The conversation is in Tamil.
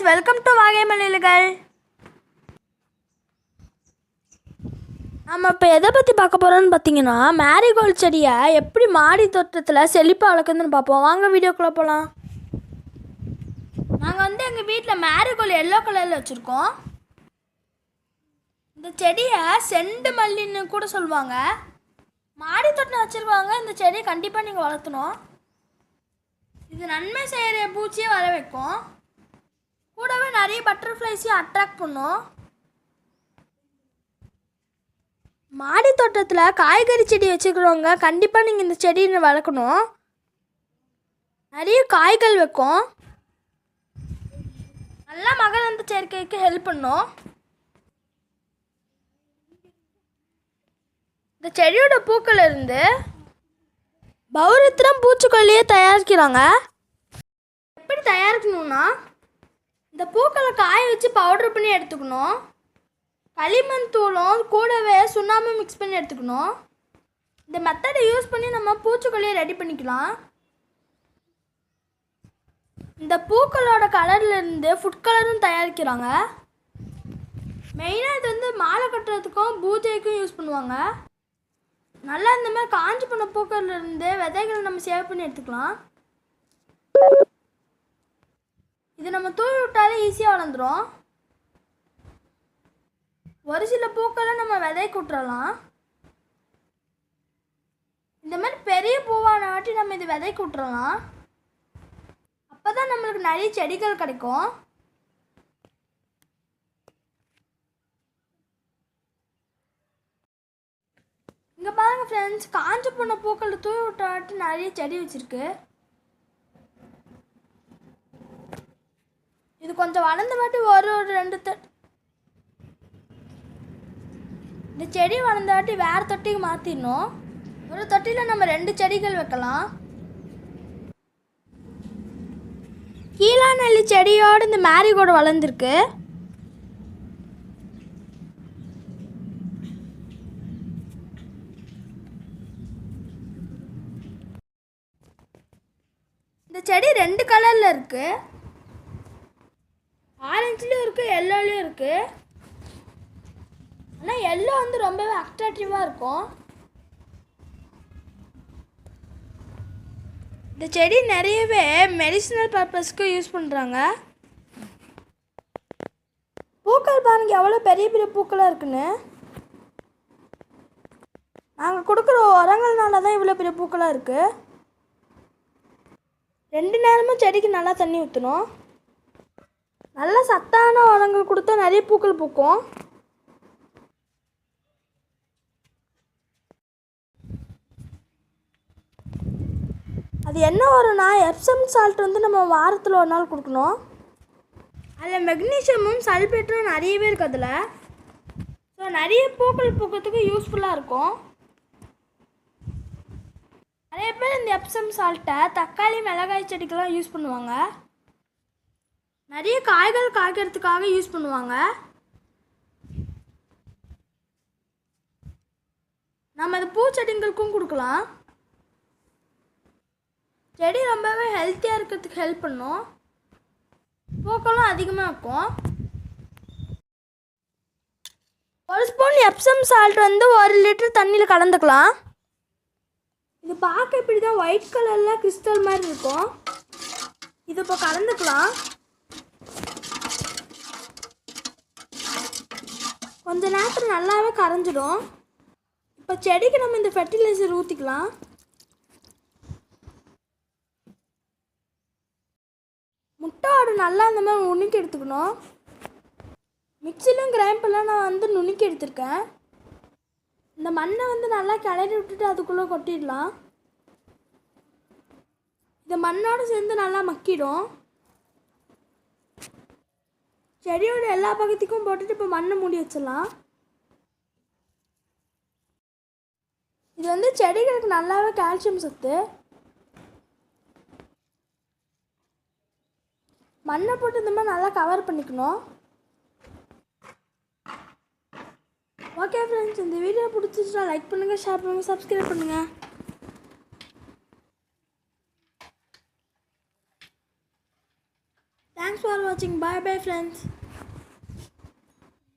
ஃப்ரெண்ட்ஸ் வெல்கம் டு வாகை மலையில்கள். நம்ம இப்போ எதை பற்றி பார்க்க போகிறோம்னு பார்த்தீங்கன்னா மேரிகோல்ட் செடியை எப்படி மாடி தோட்டத்தில் செழிப்பாக வளர்க்குதுன்னு பார்ப்போம். வாங்க வீடியோக்குள்ளே போகலாம் நாங்கள் வந்து எங்கள் வீட்டில் மேரிகோல்ட் எல்லோ கலரில் வச்சுருக்கோம். இந்த செடியை செண்டு மல்லின்னு கூட சொல்லுவாங்க. மாடி தோட்டம் வச்சுருக்கவங்க இந்த செடியை கண்டிப்பாக நீங்கள் வளர்த்தணும். இது நன்மை செய்கிற பூச்சியே வர வைக்கும். கூடவே நிறைய பட்டர்ஃப்ளைஸையும் அட்ராக்ட் பண்ணும். மாடி தோட்டத்தில் காய்கறி செடி வச்சுக்கிறவங்க கண்டிப்பாக நீங்கள் இந்த செடியை வளர்க்கணும். நிறைய காய்கள் வைக்கும். நல்லா மகரந்த சேர்க்கைக்கு ஹெல்ப் பண்ணும். இந்த செடியோட பூக்கள் இருந்து பௌரத்திரம் பூச்சிக்கொல்லியை தயாரிக்கிறாங்க. எப்படி தயாரிக்கணும்னா பூக்களை காய வச்சு பவுடர் பண்ணி எடுத்துக்கணும். களிமண் தூளும் கூடவே சுண்ணாம்பு மிக்ஸ் பண்ணி எடுத்துக்கணும். இந்த மெத்தடை யூஸ் பண்ணி நம்ம பூச்சிக்கொல்லியை ரெடி பண்ணிக்கலாம். இந்த பூக்களோட கலர்லேருந்து ஃபுட் கலரும் தயாரிக்கிறாங்க. மெயினாக இது வந்து மாலை கட்டுறதுக்கும் பூஜைக்கும் யூஸ் பண்ணுவாங்க. நல்லா இந்த மாதிரி காஞ்சி போன பூக்கள்லேருந்து விதைகளை நம்ம சேவ் பண்ணி எடுத்துக்கலாம். இது நம்ம தூவி விட்டாலே ஈஸியாக வளர்ந்துரும். ஒரு சில பூக்களை நம்ம விதைக்கு விட்டுறலாம் இந்த மாதிரி பெரிய பூவான வாட்டி நம்ம இது விதைக்கு விட்டுறலாம் அப்போ தான் நம்மளுக்கு நிறைய செடிகள் கிடைக்கும். இங்கே பாருங்கள் ஃப்ரெண்ட்ஸ் காஞ்சி போன பூக்களை தூவி விட்டாட்டி நிறைய செடி வச்சுருக்கு. கொஞ்சம் வளர்ந்த வாட்டி ஒரு ஒரு ரெண்டு தொட்டி இந்த செடி வளர்ந்த வாட்டி வேறு தொட்டிக்கு மாற்றிடணும் ஒரு தொட்டியில் நம்ம ரெண்டு செடிகள் வைக்கலாம். கீழாநெல்லி செடியோடு இந்த மேரிகோடு வளர்ந்துருக்கு. இந்த செடி ரெண்டு கலரில் இருக்குது ஆரஞ்சுலேயும் இருக்குது எல்லோலையும் இருக்குது ஆனால் எல்லோ வந்து ரொம்பவே அட்ராக்டிவாக இருக்கும். இந்த செடி நிறையவே மெடிசினல் பர்பஸ்க்கு யூஸ் பண்ணுறாங்க பூக்கள் பாருங்க எவ்வளோ பெரிய பெரிய பூக்களாக இருக்குன்னு. நாங்கள் கொடுக்குற உரங்கள்னால தான் இவ்வளோ பெரிய பூக்களாக இருக்குது ரெண்டு நேரமும் செடிக்கு நல்லா தண்ணி ஊற்றணும் நல்ல சத்தான உரங்கள் கொடுத்தா நிறைய பூக்கள் பூக்கும். அது என்ன வரும்னா எப்சம் சால்ட் வந்து நம்ம வாரத்தில் ஒரு நாள் கொடுக்கணும். அதில் மெக்னீஷியமும் சல்பேட்டும் நிறையவே இருக்குது அதில். ஸோ நிறைய பூக்கள் பூக்கிறதுக்கு யூஸ்ஃபுல்லாக இருக்கும். நிறைய பேர் இந்த எப்சம் சால்ட்டை தக்காளி மிளகாய் செடிக்கெல்லாம் யூஸ் பண்ணுவாங்க. நிறைய காய்கள் காய்க்கிறதுக்காக யூஸ் பண்ணுவாங்க. நம்ம அது பூச்செடிங்களுக்கும் கொடுக்கலாம். செடி ரொம்பவே ஹெல்த்தியாக இருக்கிறதுக்கு ஹெல்ப் பண்ணும். பூக்களும் அதிகமாக இருக்கும். ஒரு ஸ்பூன் எப்சம் சால்ட் வந்து ஒரு லிட்டர் தண்ணியில் கலந்துக்கலாம். இது பார்க்க இப்படி தான் ஒயிட் கலரில் கிறிஸ்டல் மாதிரி இருக்கும். இது இப்போ கலந்துக்கலாம். கொஞ்ச நேரத்தில் நல்லாவே கரைஞ்சிடும். இப்போ செடிக்கு நம்ம இந்த ஃபெர்டிலைசர் ஊற்றிக்கலாம் முட்டையோட நல்லா இந்த மாதிரி நுணுக்கி எடுத்துக்கணும். மிக்சிலும் கிரைம்பெல்லாம் நான் வந்து நுணுக்கி எடுத்திருக்கேன். இந்த மண்ணை வந்து நல்லா கிளறி விட்டுட்டு அதுக்குள்ளே கொட்டிடலாம். இந்த மண்ணோடு சேர்ந்து நல்லா மக்கிடும். செடியோட எல்லா பக்கத்துக்கும் போட்டுட்டு இப்போ மண்ணை மூடி வச்சிடலாம். இது வந்து செடிகளுக்கு நல்லாவே கால்சியம் சத்து. மண்ணை போட்டு இந்த மாதிரி நல்லா கவர் பண்ணிக்கணும். ஓகே ஃப்ரெண்ட்ஸ் இந்த வீடியோ பிடிச்சிச்சுன்னா லைக் பண்ணுங்கள் ஷேர் பண்ணுங்கள் சப்ஸ்கிரைப் பண்ணுங்கள் watching. Bye bye friends.